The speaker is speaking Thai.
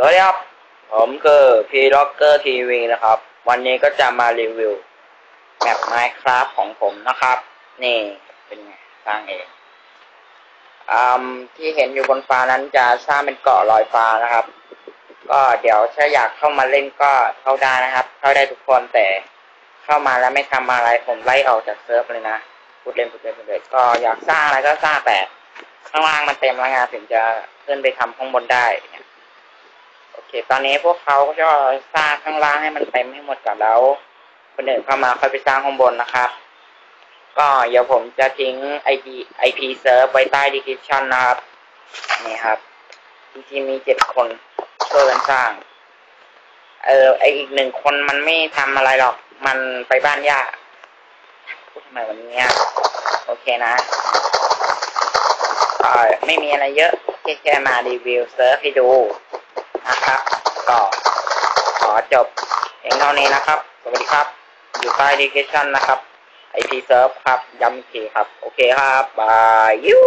สวัสดีครับ ผมคือพีล็อกเกอร์ทีวีนะครับ วันนี้ก็จะมารีวิวแมปไมค์ครับของผมนะครับ นี่เป็นไงสร้างเองอืมที่เห็นอยู่บนฟ้านั้นจะสร้างเป็นเกาะลอยฟ้านะครับ ก็เดี๋ยวถ้าอยากเข้ามาเล่นก็เข้าได้นะครับ เข้าได้ทุกคนแต่เข้ามาแล้วไม่ทำอะไรผมไล่ออกจากเซิร์ฟเลยนะพูดเล่นพูดเล่นพูดเล่นก็อยากสร้างอะไรก็สร้างแต่ข้างล่างมันเต็มแล้วไงถึงจะขึ้นไปทำข้างบนได้ โอเค ตอนนี้พวกเขาก็จะสร้างข้างล่างให้มันเต็มให้หมดก่อนแล้วคนอื่นเข้ามาค่อยไปสร้างข้างบนนะครับ ก็เดี๋ยวผมจะทิ้ง IP IP เซิร์ฟไว้ใต้ description นะครับ นี่ครับจริงๆมีเจ็ดคนช่วยกันสร้าง เออไออีกหนึ่งคนมันไม่ทำอะไรหรอก มันไปบ้านย่าพูดทำไมวันนี้โอเคนะไม่มีอะไรเยอะแค่แค่มารีวิวเซิร์ฟให้ดู นะครับ ก็ขอจบเพียงเท่านี้นะครับ สวัสดีครับ อยู่ใต้ดีเกชันนะครับ IP serve ครับย้ำอีกทีครับ โอเคครับ บายยู